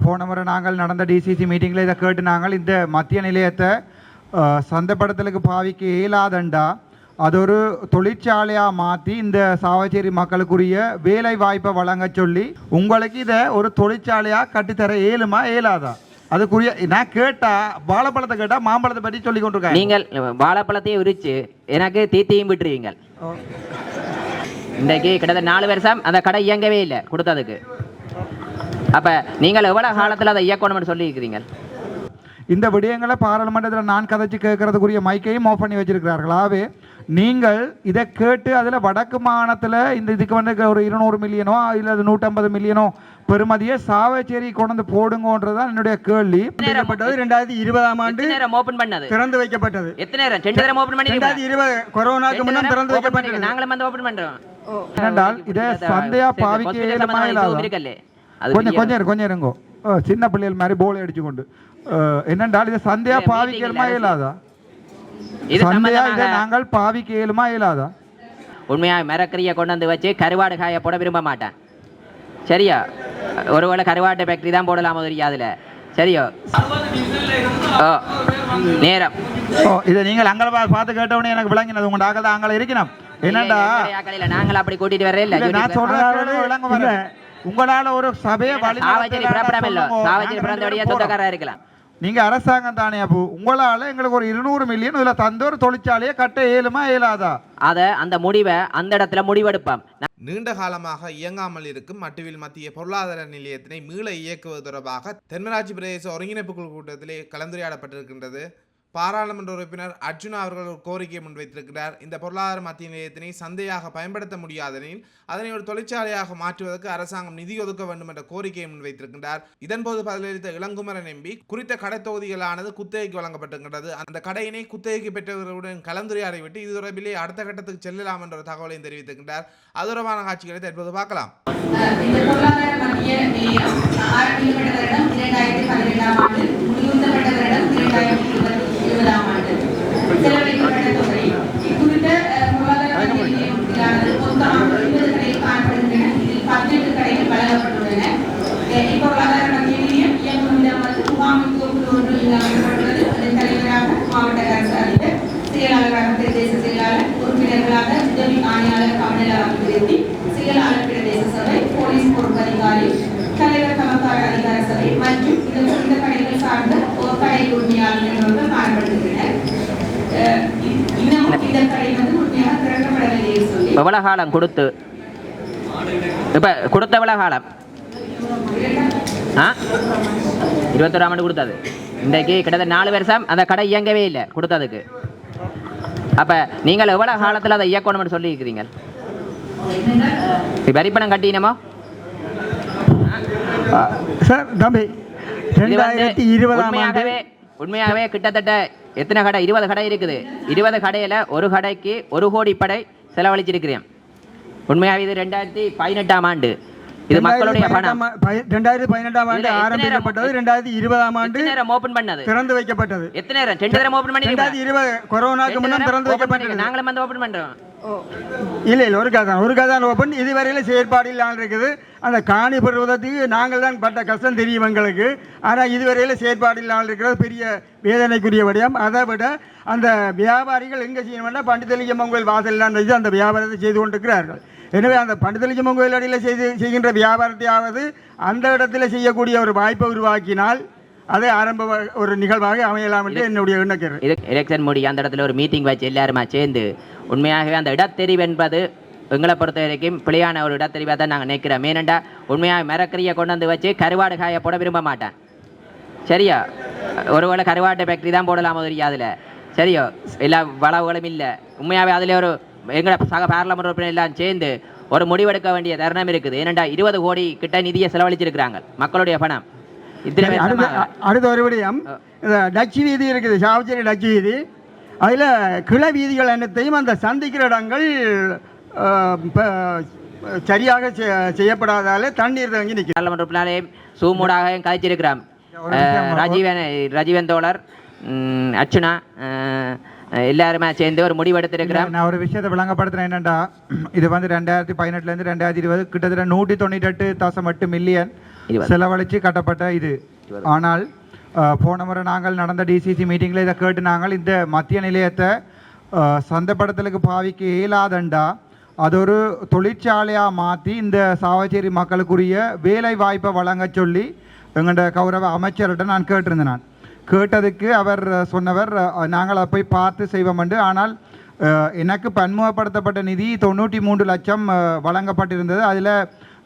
போன முறை நாங்கள் நடந்த டிசிசி மீட்டிங்கில் இதை கேட்டு நாங்கள் இந்த மத்திய நிலையத்தை சந்தைப்படுத்தலுக்கு பாவிக்க இயலாதண்டா அது ஒரு தொழிற்சாலையாக மாற்றி இந்த சாவச்சேரி மக்களுக்குரிய வேலை வாய்ப்பை வழங்க சொல்லி உங்களுக்கு இதை ஒரு தொழிற்சாலையாக கட்டித்தர இயலுமா இயலாதா? அதுக்குரிய நான் கேட்டா வாழைப்பழத்தை கேட்டால் மாம்பழத்தை பற்றி சொல்லி கொண்டிருக்கேன் நீங்கள் வாழைப்பழத்தையும் உரிச்சு எனக்கு தீத்தையும் விட்டுருவீங்க இன்றைக்கு கிட்டத்தட்ட நாலு வருஷம் அந்த கடை இயங்கவே இல்லை கொடுத்ததுக்கு. அப்போ நீங்கள் எவ்வளோ காலத்தில் அதை இயக்கணும்னு சொல்லியிருக்கிறீங்க? இந்த விடயங்களை பாராளுமன்றத்தில் நான் கதைச்சு கேட்கறதுக்குரிய மைக்கையும் ஆஃப் பண்ணி வச்சிருக்கிறார்கள். ஆகவே நீங்கள் இதை கேட்டு அதில் வடக்கு மாகாணத்தில் இந்த இதுக்கு வந்து ஒரு இருநூறு மில்லியனோ இல்லை நூற்றம்பது மில்லியனோ பெறுமதியை சாவச்சேரி கொண்டு வந்து போடுங்கன்றதுதான் என்னுடைய கேள்வி. செய்யப்பட்டது ரெண்டாயிரத்தி இருபதாம் ஆண்டு நேரம் ஓப்பன் பண்ணது? திறந்து வைக்கப்பட்டது. எத்தனை நேரம்? ரெண்டு நேரம் ஓப்பன் பண்ணி ரெண்டாயிரத்தி இருபது கொரோனாக்கு முன்னம் திறந்து வைக்கப்பட்டது. நாங்களும் வந்து ஓப்பன் பண்றோம். ஏனென்றால் இதை சந்தையா பாவிக்க இயலுமா கொஞ்சம் கொஞ்சம் கொஞ்சம் இருங்கோ சின்ன பிள்ளைகள் மாதிரி போலை அடிச்சு கொண்டு அஹ், என்னென்றால் இதை? சந்தையா இல்ல, பாவிக்க இயலுமா meeting இல்ல, இயலாதா இது சந்தையா இதை நாங்கள் பாவிக்க இயலுமா இயலாதா உண்மையா மிரக்கறியை கொண்டு வந்து வச்சு கருவாடு காய போட விரும்ப மாட்டேன். சரியா? ஒருவேளை கருவாட்டு ஃபேக்டரி தான் போடலாமோ தெரியாது அதில். சரியோ? ஓ நேரம். ஓ இதை நீங்கள் அங்கே பார்த்து கேட்டவொடனே எனக்கு விளங்கினது. உங்க டாக்கள் தான் அங்கே இருக்கணும் என்னடா கடையில் நாங்கள் அப்படி கூட்டிட்டு வரே இல்லை இல்ல, நான் சொல்றது விளங்க உங்களால ஒரு சபையை வழி இருக்கலாம். நீங்க அரசாங்கம் தானே அப்போ உங்களால எங்களுக்கு ஒரு இருநூறு மில்லியன் இதுல தந்த ஒரு தொழிற்சாலையை கட்ட இயலுமா இயலாதா அதை அந்த முடிவை அந்த இடத்துல முடிவெடுப்பான் நீண்ட காலமாக இயங்காமல் இருக்கும் மட்டுவில் மத்திய பொருளாதார நிலையத்தினை மீள இயக்குவது தொடர்பாக தென்மராட்சி பிரதேச ஒருங்கிணைப்பு குழு கூட்டத்திலே கலந்துரையாடப்பட்டிருக்கின்றது. பாராளுமன்ற உறுப்பினர் அர்ஜுனா அவர்கள் ஒரு கோரிக்கையை முன்வைத்திருக்கிறார். இந்த பொருளாதார மத்திய நிலையத்தினை சந்தையாக பயன்படுத்த முடியாதெனில் அதனை ஒரு தொழிற்சாலையாக மாற்றுவதற்கு அரசாங்கம் நிதி ஒதுக்க வேண்டும் என்ற கோரிக்கையை முன்வைத்திருக்கின்றார். இதன்போது பதிலளித்த இளங்குமரன் எம்பி குறித்த கடை தொகுதிகளானது குத்தகைக்கு வழங்கப்பட்டிருக்கின்றது. அந்த கடையினை குத்தகைக்கு பெற்றவர்களுடன் கலந்துரையாடி விட்டு இது தொடர்பிலே அடுத்த கட்டத்துக்கு செல்லலாம் என்ற ஒரு தகவலையும் தெரிவித்திருக்கின்றார். அது தொடர்பான காட்சிகளை தற்போது பார்க்கலாம். இரண்டாயிரத்தி பதினெட்டாம் ஆண்டு முடிவுறுத்தப்பட்ட வருடம் இரண்டாயிரத்தி ஒரு கடை உரிமையாளர் என்பவர்கள் காணப்படுகின்றனர் அஹ் இ- இன்னமும் இந்த கடை வந்து உண்மையாக திறக்கப்படவில்லை என்று சொல்லி. எவ்வளோ காலம் கொடுத்து? இப்போ கொடுத்த எவ்வளோ காலம்? ஆ? இருபத்தொராம் ஆண்டு கொடுத்தது. இன்றைக்கு கிட்டத்தட்ட நாலு வருஷம் அந்த கடை இயங்கவே இல்லை கொடுத்ததுக்கு. அப்போ நீங்கள் எவ்வளோ காலத்தில் அதை இயக்கணும்னு சொல்லியிருக்கிறீங்க? வரிப்பணம் கட்டினமோ? சார் தம்பி ரெண்டாயிரத்தி இருபதாம் ஆண்டு உண்மையாகவே கிட்டத்தட்ட எத்தனை கடை? இருபது கடை இருக்குது. இருபது கடையில் ஒரு கடைக்கு ஒரு கோடி படை செலவழிச்சிருக்கிறேன். உண்மையாகவே இது ரெண்டாயிரத்தி பதினெட்டாம் ஆண்டு. இது மக்களுடைய பணம். ரெண்டாயிரத்தி பதினெட்டாம் ஆண்டு ஆரம்பிக்கப்பட்டது. ரெண்டாயிரத்தி இருபதாம் ஆண்டு நேரம் ஓபன் பண்ணது? திறந்து வைக்கப்பட்டது. எத்தனை நேரம்? ரெண்டு நேரம் ஓபன் பண்ணி ரெண்டாயிரத்தி இருபது கொரோனாக்கு முன்னம் திறந்து வைக்கப்பட்டது. நாங்களும் வந்து ஓபன் பண்றோம். இல்லை இல்லை ஒரு கதான் ஒரு கதான் ஓப்பன் இதுவரையில் செயற்பாடு இல்லாமல் இருக்குது. அந்த காணி பெறுவதற்கு நாங்கள் தான் பட்ட கஷ்டம் தெரியும் எங்களுக்கு. ஆனால் இதுவரையில் செயற்பாடு இல்லாமல் இருக்கிறது பெரிய வேதனைக்குரிய விடயம். அதை விட அந்த வியாபாரிகள் எங்கே செய்யணும்னா பண்டிதலிங்கம்மன் கோயில் வாசல்லாம் வச்சு அந்த வியாபாரத்தை செய்து கொண்டிருக்கிறார்கள். எனவே அந்த பண்டிதலிங்கம்மன் கோயில் அடியில் செய்து செய்கின்ற வியாபாரத்தையாவது அந்த இடத்துல செய்யக்கூடிய ஒரு வாய்ப்பை உருவாக்கினால் அது ஆரம்ப ஒரு நிகழ்வாக அமையலாம் என்று என்னுடைய எண்ணக்கிறேன் இது எலெக்ஷன் முடி அந்த இடத்துல ஒரு மீட்டிங் வச்சு எல்லாருமா சேர்ந்து உண்மையாகவே அந்த இடத்தெரிவு என்பது எங்களை பொறுத்த வரைக்கும் பிழையான ஒரு இடத்தெரிவாக தான் நாங்கள் நினைக்கிறோம். ஏனெண்டா உண்மையாக மிரக்கறியை கொண்டு வந்து வச்சு கருவாடு காய போட விரும்ப மாட்டேன். சரியா? ஒருவேளை கருவாட்டு ஃபேக்டரி தான் போடலாமோ தெரியாது அதில். சரியோ? எல்லா வளவுகளும் இல்லை. உண்மையாகவே அதில் ஒரு எங்களை சக பாராளுமன்ற உறுப்பினர் எல்லாம் சேர்ந்து ஒரு முடிவெடுக்க வேண்டிய தருணம் இருக்குது. ஏனெண்டா இருபது கோடி கிட்ட நிதியை செலவழிச்சிருக்கிறாங்க மக்களுடைய பணம். அடுத்த ஒரு விடயம். இந்த டச்சு வீதி இருக்குது சாவச்சேரி டச்சு வீதி. அதில் கிளை வீதிகள் அனைத்தையும் அந்த சந்திக்கிற இடங்கள் சரியாக செய்யப்படாதால தண்ணீர் தங்கி நிற்கிறது பாராளுமன்ற உறுப்பினரையும் சூமூடாக அஹ், ராஜீவன் ராஜீவன் தோழர் அர்ச்சுனா எல்லாருமே சேர்ந்து ஒரு முடிவெடுத்திருக்கிறோம் நான் ஒரு விஷயத்தை விளங்கப்படுத்துறேன் என்னண்டா? இது வந்து ரெண்டாயிரத்தி பதினெட்டுலேருந்து ரெண்டாயிரத்தி இருபது கிட்டத்தட்ட நூற்றி தொண்ணூற்றெட்டு தசம் எட்டு மில்லியன். செலவழித்து கட்டப்பட்ட இது. ஆனால் போன முறை நாங்கள் நடந்த டிசிசி மீட்டிங்கில் இதை கேட்டு நாங்கள் இந்த மத்திய நிலையத்தை சந்தைப்படுத்தலுக்கு பாவிக்க இயலாதண்டா அது ஒரு தொழிற்சாலையாக மாற்றி இந்த சாவச்சேரி மக்களுக்குரிய வேலை வாய்ப்பை வழங்க சொல்லி எங்களோட கௌரவ அமைச்சர்கிட்ட நான் கேட்டிருந்தேன் நான். கேட்டதுக்கு அவர் சொன்னவர் நாங்கள் போய் பார்த்து செய்வோம் என்று. ஆனால் எனக்கு பன்முகப்படுத்தப்பட்ட நிதி தொண்ணூற்றி மூன்று லட்சம் வழங்கப்பட்டிருந்தது. அதில்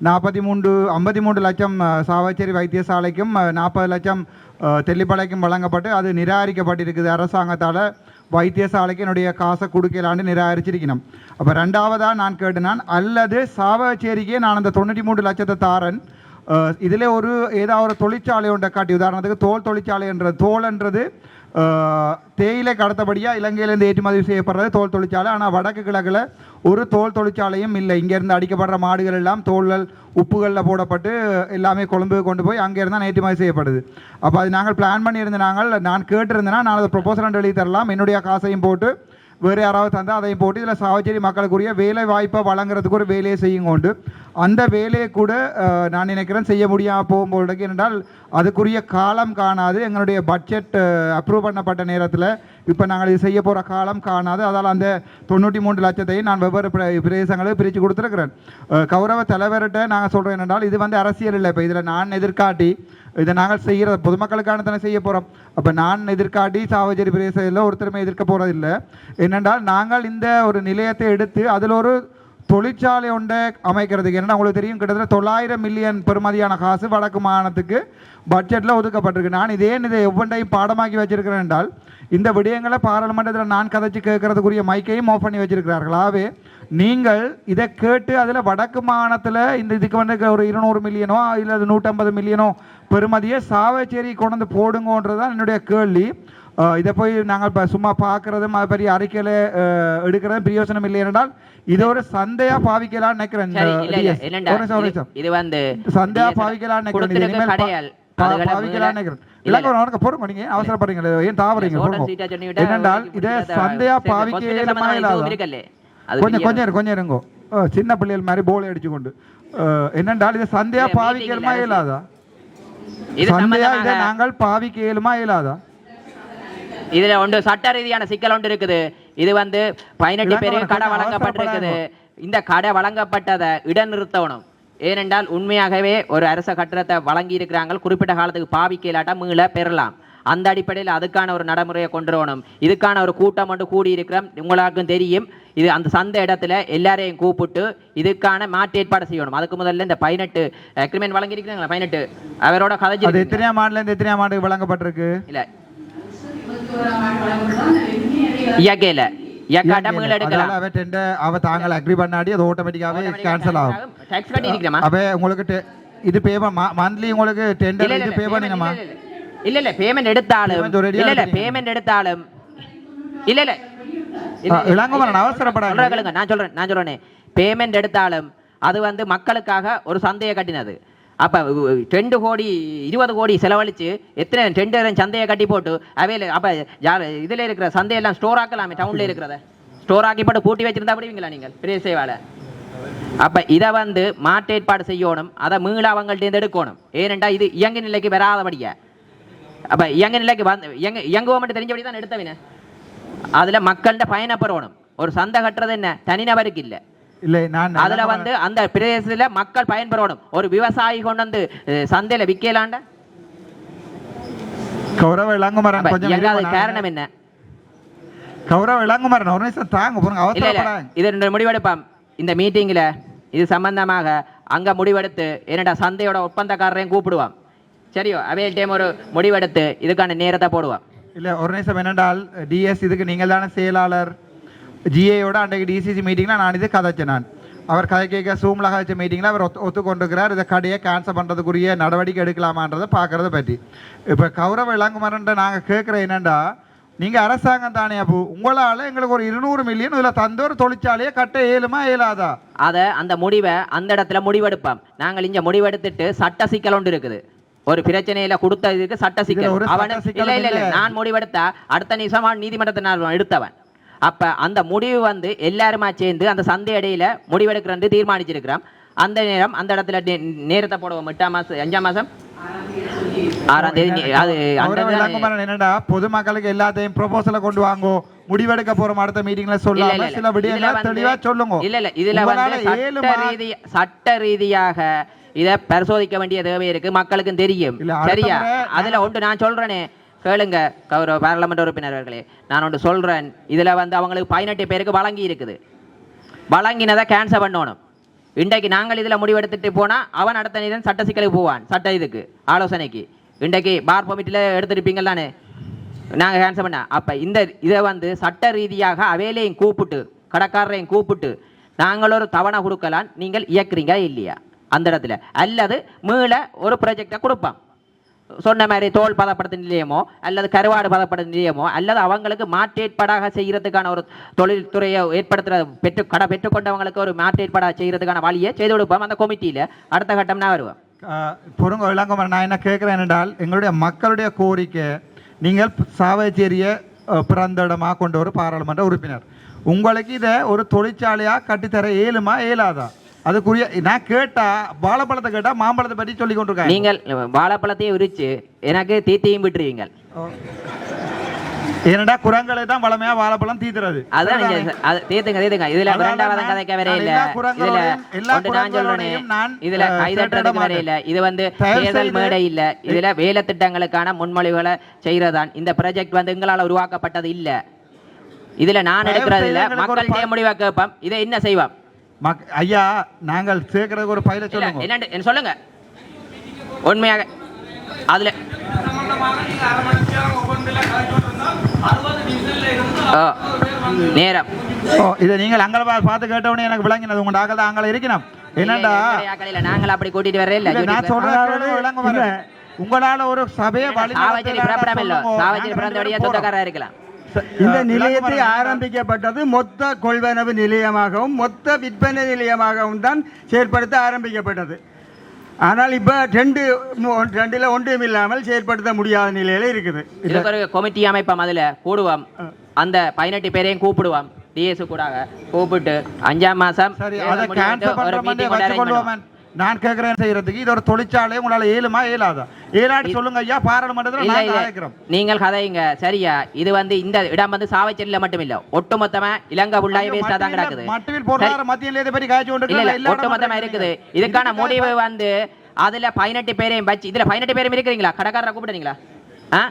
நாற்பத்தி மூன்று ஐம்பத்தி மூன்று லட்சம் சாவச்சேரி வைத்தியசாலைக்கும் நாற்பது லட்சம் அஹ், தெல்லிப்பளைக்கும் வழங்கப்பட்டு அது நிராகரிக்கப்பட்டிருக்குது. அரசாங்கத்தால் வைத்தியசாலைக்கு என்னுடைய காசை கொடுக்கலான்னு நிராகரிச்சிருக்கணும். அப்போ ரெண்டாவதாக நான் கேட்டுனான் அல்லது சாவச்சேரிக்கே நான் அந்த தொண்ணூற்றி மூன்று லட்சத்தை தாரன். இதில் ஒரு ஏதாவது ஒரு தொழிற்சாலை ஒன்றை காட்டி உதாரணத்துக்கு தோல் தொழிற்சாலை என்ற தோல்ன்றது தேயிலை கடத்தபடியாக இலங்கையிலேருந்து ஏற்றுமதி செய்யப்படுறது தோல் தொழிற்சாலை. ஆனால் வடக்கு கிழக்கில் ஒரு தோல் தொழிற்சாலையும் இல்லை. இங்கேருந்து அடிக்கப்படுற மாடுகள் எல்லாம் தோல்கள் உப்புகளில் போடப்பட்டு எல்லாமே கொழும்பு கொண்டு போய் அங்கேருந்து தான் ஏற்றுமதி செய்யப்படுது. அப்போ அது நாங்கள் பிளான் பண்ணியிருந்த நாங்கள் நான் கேட்டிருந்தேன்னா நான் அதை ப்ரொபோசல் எழுதி தரலாம். என்னுடைய காசையும் போட்டு வேறு யாராவது தந்தால் அதையும் போட்டு இதில் சாவச்சேரி மக்களுக்குரிய வேலை வாய்ப்பை வழங்குறதுக்கு ஒரு வேலையை செய்யும் கொண்டு அந்த வேலையை கூட நான் நினைக்கிறேன் செய்ய முடியாமல் போகும்போது என்றால் அதுக்குரிய காலம் காணாது எங்களுடைய பட்ஜெட் அப்ரூவ் பண்ணப்பட்ட நேரத்தில் இப்போ நாங்கள் இது செய்ய போகிற காலம் காணாது. அதால் அந்த தொண்ணூற்றி மூன்று லட்சத்தையும் நான் வெவ்வேறு பிர- பிரதேசங்களுக்கு பிரித்து கொடுத்துருக்கிறேன். கௌரவ தலைவர்கிட்ட நாங்கள் சொல்கிறோம் என்னென்றால் இது வந்து அரசியல் இல்லை. இப்போ இதில் நான் எதிர்காட்டி இதை நாங்கள் செய்கிற பொதுமக்களுக்கான தானே செய்ய போகிறோம் அப்போ நான் எதிர்காட்டி சாவஜரி பிரதேசத்தில் ஒருத்தருமே எதிர்க்க போகிறதில்லை என்னென்றால் நாங்கள் இந்த ஒரு நிலையத்தை எடுத்து அதில் ஒரு தொழிற்சாலை ஒன்றை அமைக்கிறதுக்கு என்னென்னா உங்களுக்கு தெரியும் கிட்டத்தட்ட தொள்ளாயிரம் மில்லியன் பெறுமதியான காசு வடக்கு மாகாணத்துக்கு பட்ஜெட்டில் ஒதுக்கப்பட்டிருக்கு. நான் இதே இதை ஒவ்வொன்றையும் பாடமாக்கி வச்சிருக்கிறேன் என்றால் இந்த விடயங்களை பாராளுமன்றத்தில் நான் கதைச்சு கேட்கறதுக்குரிய மைக்கையும் ஆஃப் பண்ணி வச்சிருக்கிறார்கள். ஆகவே நீங்கள் இதை கேட்டு அதில் வடக்கு மாகாணத்தில் இந்த இதுக்கு வந்து ஒரு இருநூறு மில்லியனோ இல்லை நூற்றம்பது மில்லியனோ பெறுமதியை சாவச்சேரி கொண்டு வந்து போடுங்கன்றது தான் என்னுடைய கேள்வி. இதை போய் நாங்கள் இப்போ சும்மா பார்க்குறதும் அது பெரிய அறிக்கையில் எடுக்கிறதும் பிரயோசனம் இல்லை என்றால் இது ஒரு சந்தையாக பாவிக்கலாம்னு நினைக்கிறேன் இது- வந்து சந்தையா பாவிக்கலாம்னு நினைக்கிறேன். இது கொடுத்திருக்க இனிமேல் பா- கடையால். பா- அதுகளை பாவிக்கலாம்னு முதல்ல- நினைக்கிறேன். இல்லை. உனக்கு பொறுங்க நீங்க ஏன் தாவறீங்க என்னென்றால் இதை சந்தையா பாவிக்க இல்லாதா? கொஞ்சம் கொஞ்சம் கொஞ்சம் இருங்கோ. சின்ன பிள்ளைகள் மாதிரி போலை அடிச்சு கொண்டு என்னென்றால் இதை சந்தையா இல்ல, பாவிக்க meeting இயலுமா இல்ல, இயலாதா? இது சந்தையா இதை நாங்கள் பாவிக்க இயலுமா இயலாதா? இதுல ஒன்று சட்ட ரீதியான சிக்கல் ஒன்று இருக்குது. இது வந்து பதினெட்டு பேருக்கு கடை வழங்கப்பட்டிருக்குது. இந்த கடை வழங்கப்பட்டதை இடைநிறுத்தணும். ஏனென்றால் உண்மையாகவே ஒரு அரச கட்டடத்தை வழங்கி இருக்கிறாங்க குறிப்பிட்ட காலத்துக்கு பாவிக்க இல்லாட்டா மீள பெறலாம். அந்த அடிப்படையில் அதுக்கான ஒரு நடைமுறையை கொண்டு வரணும். இதுக்கான ஒரு கூட்டம் மட்டும் கூடி இருக்கிறோம் உங்களுக்கும் தெரியும். இது அந்த சந்தை இடத்துல எல்லாரையும் கூப்பிட்டு இதுக்கான மாற்று ஏற்பாடு செய்யணும். அதுக்கு முதல்ல இந்த பதினெட்டு அக்ரிமெண்ட் வழங்கியிருக்கிறாங்களா? பதினெட்டு. அவரோட கதைச்சு எத்தனையாம் ஆண்டுல இருந்து எத்தனையாம் ஆண்டு வழங்கப்பட்டிருக்கு? இல்ல. இயற்கையில அவ அவ தாங்கள் அக்ரி பண்ணாடி அது ஆட்டோமேட்டிக்காவே கேன்சல் ஆகும். அவ உங்களுக்கு இது பே மந்த்லி உங்களுக்கு டெண்டர் இது பே பண்ணினமா இல்ல இல்ல பேமெண்ட் எடுத்தாலும் இல்ல இல்ல. பேமெண்ட் எடுத்தாலும் இல்ல இல்ல. இளங்குமரன் கேளுங்க நான் சொல்றேன் நான் சொல்றேனே. பேமெண்ட் எடுத்தாலும் அது வந்து மக்களுக்காக ஒரு சந்தையை கட்டினது. அப்போ ரெண்டு கோடி இருபது கோடி செலவழிச்சு எத்தனை டெண்டு சந்தையை கட்டி போட்டு அவையில அப்போ யார் இதுல இருக்கிற சந்தையெல்லாம் ஸ்டோர் ஆக்கலாமே டவுன்ல இருக்கிறத? ஸ்டோர் ஆக்கி போட்டு பூட்டி வச்சுருந்தா அப்படிங்களா நீங்கள் பெரிய சேவாலை? அப்போ இதை வந்து மாற்று ஏற்பாடு செய்யணும் அதை மீள அவங்கள்ட்ட இருந்து எடுக்கணும். ஏனெண்டா இது இயங்க நிலைக்கு வராதபடியா. அப்போ இயங்க நிலைக்கு வந்து இயங்க இயங்குவோம் மட்டும் தெரிஞ்சபடி தான் எடுத்தவன. அதில் மக்கள்கிட்ட பயணப்பெறணும் ஒரு சந்தை கட்டுறது என்ன? தனிநபருக்கு இல்லை. இல்லை நான் அதுல வந்து அந்த பிரதேசத்துல மக்கள் பயன்பெறணும். ஒரு விவசாயி கொண்டு வந்து சந்தையில விக்கலாண்ட கௌரவ இளங்குமரன் கொஞ்சம் காரணம் என்ன? கௌரவ இளங்குமரன் ஒரு நிமிஷம் தாங்க இல்ல அவசரப்படாங்க இது ரெண்டு முடிவெடுப்பாம். இந்த மீட்டிங்ல இது சம்பந்தமாக அங்க முடிவெடுத்து என்னடா சந்தையோட ஒப்பந்தக்காரரையும் கூப்பிடுவான் சரியோ அவையிட்டையும் ஒரு முடிவெடுத்து இதுக்கான நேரத்தை போடுவான் இல்லை ஒரு நிமிஷம் என்னென்றால் டிஎஸ் இதுக்கு நீங்கள் தானே செயலாளர். ஜிஏயோட அன்றைக்கு டிசிசி மீட்டிங்கில் நான் இது கதைச்சேன் நான். அவர் கதை கேட்க சூமில் கதைச்ச மீட்டிங்கில் அவர் ஒத்து ஒத்துக்கொண்டிருக்கிறார். இதை கடையை கேன்சல் பண்ணுறதுக்குரிய நடவடிக்கை எடுக்கலாமான்றதை பார்க்கறத பற்றி இப்போ கௌரவ இளங்குமரன்ட்ட நாங்கள் கேட்குற என்னென்னா நீங்கள் அரசாங்கம் தானே அப்போ உங்களால் எங்களுக்கு ஒரு இருநூறு மில்லியன் இதில் தந்த ஒரு தொழிற்சாலையை கட்ட இயலுமா இயலாதா? அதை அந்த முடிவை அந்த இடத்துல முடிவெடுப்போம். நாங்கள் இங்க முடிவெடுத்துட்டு சட்ட சிக்கல் ஒன்று இருக்குது. ஒரு பிரச்சனையில கொடுத்ததுக்கு சட்ட சிக்கல். அவனு இல்ல இல்ல. நான் முடிவெடுத்தா அடுத்த நிமிஷமா நீதிமன்றத்தை நான் எடுத்தவன். அப்ப அந்த முடிவு வந்து எல்லாருமா சேர்ந்து அந்த சந்தை இடையில முடிவெடுக்கிறேன் தீர்மானிச்சிருக்கிறோம். அந்த நேரம் அந்த இடத்துல நேரத்தை போடுவோம். எட்டாம் மாதம் அஞ்சாம் மாதம் ஆறாம் தேதி அது என்னடா பொதுமக்களுக்கு எல்லாத்தையும் ப்ரொபோசலை கொண்டு வாங்கோ. முடிவெடுக்க போறோம் அடுத்த மீட்டிங்ல சொல்லாம இல்ல, சில விடயங்களை வந்து- தெளிவா சொல்லுங்க. இல்ல இல்ல. இதுல வந்து சட்ட ரீதி சட்ட ரீதியாக இத பரிசோதிக்க வேண்டிய தேவை இருக்கு. மக்களுக்கும் தெரியும். சரியா? அதுல ஒன்று நான் சொல்றேனே. கேளுங்க கௌரவ பாராளுமன்ற உறுப்பினர்களே. நான் ஒன்று சொல்கிறேன் இதில் வந்து அவங்களுக்கு பதினெட்டு பேருக்கு வழங்கி இருக்குது. வழங்கினதை கேன்சல் பண்ணணும். இன்றைக்கு நாங்கள் இதில் முடிவெடுத்துட்டு போனால் அவன் அடுத்த நேரம் சட்ட சிக்கலுக்கு போவான் சட்ட இதுக்கு ஆலோசனைக்கு. இன்றைக்கு பார் பர்மிட்டில் எடுத்துருப்பீங்கள் தானே? நாங்கள் கேன்சல் பண்ண. அப்போ இந்த இதை வந்து சட்ட ரீதியாக அவையிலையும் கூப்பிட்டு கடைக்காரரையும் கூப்பிட்டு நாங்கள் ஒரு தவணை கொடுக்கலாம் நீங்கள் இயக்குறீங்க இல்லையா? அந்த இடத்துல. அல்லது மீள ஒரு ப்ராஜெக்டை கொடுப்பான். சொன்ன மாதிரி தோல் பதப்படுத்த நிலையமோ அல்லது கருவாடு பதப்படுத்த நிலையமோ அல்லது அவங்களுக்கு மாற்றேற்பாடாக செய்கிறதுக்கான ஒரு தொழில்துறையை ஏற்படுத்துகிற பெற்று கடை பெற்றுக்கொண்டவங்களுக்கு ஒரு மாற்றேற்பாடாக செய்கிறதுக்கான வழியை செய்து கொடுப்போம் அந்த கமிட்டியில் அடுத்த கட்டம்னா வருவோம். பொருங்க பொறுங்க நான் என்ன கேட்குறேன் என்றால் எங்களுடைய மக்களுடைய கோரிக்கை நீங்கள் சாவச்சேரிய பிறந்த இடமாக கொண்ட ஒரு பாராளுமன்ற உறுப்பினர். உங்களுக்கு இதை ஒரு தொழிற்சாலையாக கட்டித்தர இயலுமா இயலாதா அதுக்குரிய நான் கேட்டா வாழைப்பழத்தை கேட்டா மாம்பழத்தை பற்றி சொல்லி கொண்டிருக்கேன் நீங்கள் வாழைப்பழத்தையும் உரிச்சு எனக்கு தீத்தையும் விட்டுருவீங்கள். ஏனடா குரங்களை தான் வளமையா வாழைப்பழம் தீத்துறது. அதான் தீர்த்துங்க தீர்த்துங்க இதுல இரண்டாவது கதைக்க வரையில எல்லா இதுல ஒன்று நான் நான், இதுல கைதட்டுறதுக்கு திரட்ட வரையில இது வந்து தேர்தல் மேடை இல்ல. இதுல வேலை திட்டங்களுக்கான முன்மொழிவுகளை செய்யறதான் இந்த ப்ராஜெக்ட் வந்து எங்களால உருவாக்கப்பட்டது இல்ல. இதுல நான் எடுக்கிறது இல்ல மக்கள் செய்ய முடிவா கேட்போம். இதை என்ன செய்வோம்? மக் ஐயா நாங்கள் சேர்க்கறதுக்கு ஒரு பயில சொல்லுங்க. என்னண்டு என்ன சொல்லுங்க? உண்மையாக அதுல. நேரம். ஓ இதை நீங்கள் அங்கே பார்த்து கேட்டவொடனே எனக்கு விளங்கினது. உங்க நாங்கள் தான் அங்கே இருக்கணும். என்னடா இல்ல, நாங்கள் அப்படி கூட்டிட்டு வரே இல்ல. இல்ல, நான் சொல்றேன் அதாவது விளங்க வர உங்களால ஒரு சபையை வழி சாவச்சேரி பிறப்பிடம் இல்ல. சாவச்சேரி பிறந்தபடியே சொந்தக்காரா இருக்கலாம். இந்த நிலையத்தை ஆரம்பிக்கப்பட்டது மொத்த கொள்வனவு நிலையமாகவும் மொத்த விற்பனை நிலையமாகவும் தான் செயற்படுத்த ஆரம்பிக்கப்பட்டது. ஆனால் இப்போ ரெண்டு ரெண்டுல ஒன்றும் இல்லாமல் செயற்படுத்த முடியாத நிலையில இருக்குது. கமிட்டி அமைப்போம் அதுல. கூடுவோம் அந்த பதினெட்டு பேரையும் கூப்பிடுவோம். டிஎஸ் கூட கூப்பிட்டு அஞ்சாம் மாசம் சரி அதை கேன்சல். வச்சுக்கொள்வோம் நான் கேட்கிறேன் செய்யறதுக்கு இது ஒரு தொழிற்சாலை உங்களால ஏழுமா? ஏலாதா ஏலாடி சொல்லுங்க ஐயா பாராளுமன்றத்தில் இல்ல நாங்க இல்ல. அழைக்கிறோம் நீங்கள் கதைங்க சரியா? இது வந்து இந்த இடம் வந்து சாவச்சேரியில மட்டும் இல்ல ஒட்டுமொத்தமா இலங்கை உள்ளாய் வேஸ்டா தான் கிடக்குது மட்டுவில் பொருளாதார மத்திய நிலையத்தை பற்றி காய்ச்சி கொண்டு இல்ல ஒட்டுமொத்தமா இருக்குது. இதுக்கான முடிவு வந்து அதுல பதினெட்டு பேரையும் வச்சு இதுல பதினெட்டு பேரும் இருக்கிறீங்களா? கடைக்காரரை கூப்பிடுறீங்களா? ஆ?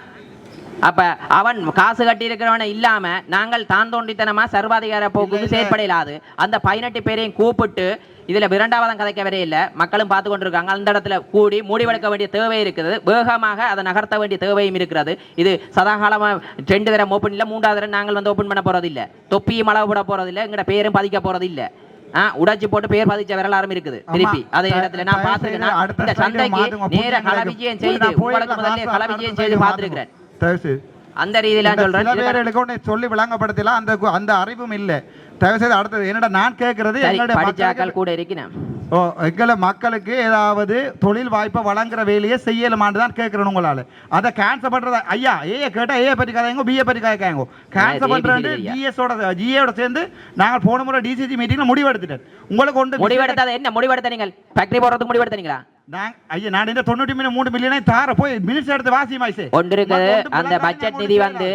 அப்ப அவன் காசு கட்டி இருக்கிறவன இல்லாம நாங்கள் தான் தோண்டித்தனமா சர்வாதிகார போக்குக்கு செயற்படையிலாது. அந்த பதினெட்டு பேரையும் கூப்பிட்டு இதுல இரண்டாவதம் கதைக்க வரையே இல்ல. மக்களும் பார்த்து கொண்டிருக்காங்க. அந்த இடத்துல கூடி முடிவெடுக்க வேண்டிய தேவை இருக்குது. வேகமாக அதை நகர்த்த வேண்டிய தேவையும் இருக்கிறது. இது சதாகாலமா ரெண்டு தரம் ஓப்பன் இல்ல மூன்றாவது தரம் நாங்கள் வந்து ஓப்பன் பண்ண போறது இல்ல தொப்பியும் அளவு போட போறது இல்ல எங்கட பேரும் பதிக்க போறது இல்ல ஆ, உடைச்சு போட்டு பேர் பதிச்ச வரலாறும் இருக்குது. திருப்பி. அதே இடத்துல நான் பார்த்திருக்கேன். இந்த சந்தைக்கு. நேர புரியுது கள எனக்கு. விஜயம் புரியுது, செய்து. உங்களுக்கு முதல்ல நான் கள அடுத்த விஜயம் slide செய்து. பார்த்திருக்கிறேன் அந்த ரீதியில சொல்றேன். சொல்லி விளங்கப்படுத்தலாம். அந்த அந்த அறிவும் இல்லை. தயவு செய்து அடுத்தது என்னடா நான் கேட்கறது படிச்சாக்கள் மக்களுக்கு கூட இருக்கிறேன். ஓ எங்களை மக்களுக்கு ஏதாவது தொழில் வாய்ப்பை வழங்குற வேலையை செய்யலுமான்னு தான் கேட்குறேன் உங்களால. அதை கேன்சல் பண்றதா? ஐயா ஏ கேட்டா ஏ பற்றி கதைங்க பிஏ பற்றி கதைக்காங்க கேன்சல் ஐயா. ஜிஎஸோட ஜிஏயோட சேர்ந்து நாங்கள் போன முறை டிசிசி மீட்டிங்ல முடிவெடுத்துட்டேன். உங்களுக்கு ஒன்று முடிவெடுத்தது என்ன? முடிவெடுத்த நீங்கள் ஃபேக்டரி போடுறதுக்கு முடிவெடுத்தீங்களா அந்த பட்ஜெட் நிதி வந்து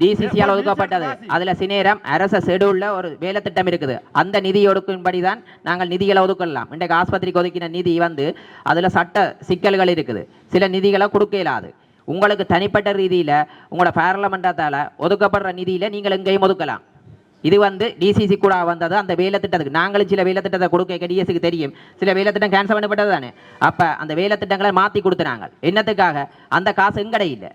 டிசிசியால் ஒதுக்கப்பட்டது. அதுல சினேரம் அரச ஷெடியூல்ல ஒரு வேலை திட்டம் இருக்குது. அந்த நிதி ஒதுக்கும்படி தான் நாங்கள் நிதிகளை ஒதுக்கலாம். இன்றைக்கு ஆஸ்பத்திரிக்கு ஒதுக்கின நிதி வந்து அதுல சட்ட சிக்கல்கள் இருக்குது. சில நிதிகளை கொடுக்க இயலாது. உங்களுக்கு தனிப்பட்ட ரீதியில உங்களோட பாராளுமன்றத்தால ஒதுக்கப்படுற நிதியில நீங்கள் எங்கேயும் ஒதுக்கலாம். இது வந்து டிசிசி கூட வந்தது. அந்த வேலை திட்டத்துக்கு நாங்களும் சில வேலை திட்டத்தை கொடுக்க டிஎஸ்க்கு தெரியும். சில வேலை திட்டம் கேன்சல் பண்ணப்பட்டது தானே. அப்போ அந்த வேலை திட்டங்களை மாற்றி கொடுத்துனாங்க என்னத்துக்காக? அந்த காசு எங்கட இல்லை.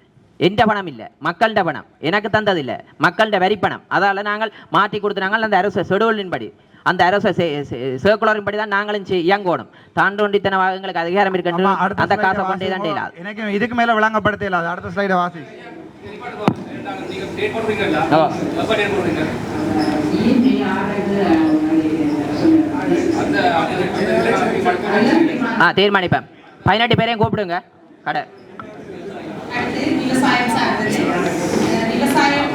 எந்த பணம் இல்லை. மக்கள்கிட்ட பணம். எனக்கு தந்தது இல்லை. மக்கள்கிட்ட வரி பணம். அதால் நாங்கள் மாற்றி கொடுத்துனாங்க அந்த அரசு ஷெடியூலின் படி அந்த அரசு சர்க்குலரின் படி தான் நாங்களும் இயங்கணும் தாண்டோண்டித்தனமாக எங்களுக்கு அதிகாரம் அடுத்த அந்த காசை. கொண்டே தான் எனக்கு இதுக்கு மேல விளங்கப்படுத்த இல்லாது அடுத்த ஸ்லைட வாசி. ஆ தீர்மானிப்பேன். பதினெட்டு பேரையும் கூப்பிடுங்க. கடை. விவசாயம் சார்ந்தது. விவசாயம்